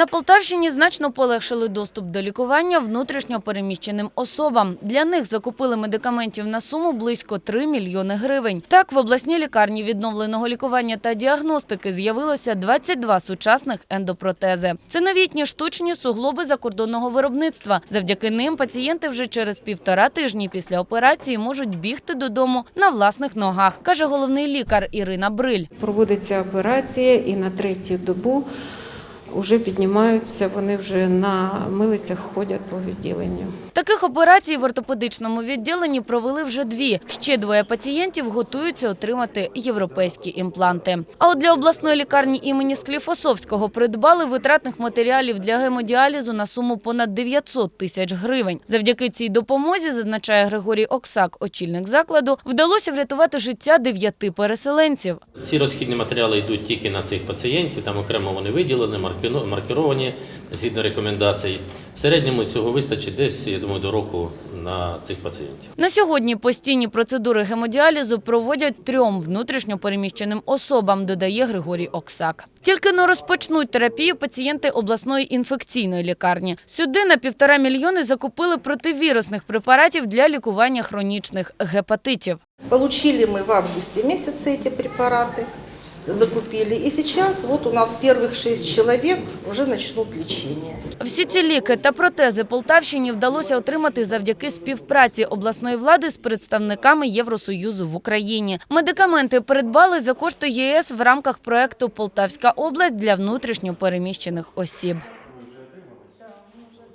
На Полтавщині значно полегшили доступ до лікування внутрішньо переміщеним особам. Для них закупили медикаментів на суму близько 3 мільйони гривень. Так, в обласній лікарні відновленого лікування та діагностики з'явилося 22 сучасних ендопротези. Це новітні штучні суглоби закордонного виробництва. Завдяки ним пацієнти вже через півтора тижні після операції можуть бігти додому на власних ногах, каже головний лікар Ірина Бриль. Проводиться операція і на третю добу вже піднімаються, вони вже на милицях ходять по відділенню. Таких операцій в ортопедичному відділенні провели вже дві. Ще двоє пацієнтів готуються отримати європейські імпланти. А от для обласної лікарні імені Скліфосовського придбали витратних матеріалів для гемодіалізу на суму понад 900 тисяч гривень. Завдяки цій допомозі, зазначає Григорій Оксак, очільник закладу, вдалося врятувати життя дев'яти переселенців. Ці розхідні матеріали йдуть тільки на цих пацієнтів, там окремо вони виділені, маркеровані згідно рекомендацій. В середньому цього вистачить десь, я думаю, до року на цих пацієнтів. На сьогодні постійні процедури гемодіалізу проводять трьом внутрішньо переміщеним особам, додає Григорій Оксак. Тільки но розпочнуть терапію пацієнти обласної інфекційної лікарні. Сюди на півтора мільйони закупили противірусних препаратів для лікування хронічних гепатитів. Получили мы в августе месяце эти препараты, закупили. И сейчас вот у нас первых шесть человек уже начнут лечение. Всі ці ліки та протези Полтавщині вдалося отримати завдяки співпраці обласної влади з представниками Євросоюзу в Україні. Медикаменти придбали за кошти ЄС в рамках проекту Полтавська область для внутрішньо переміщених осіб.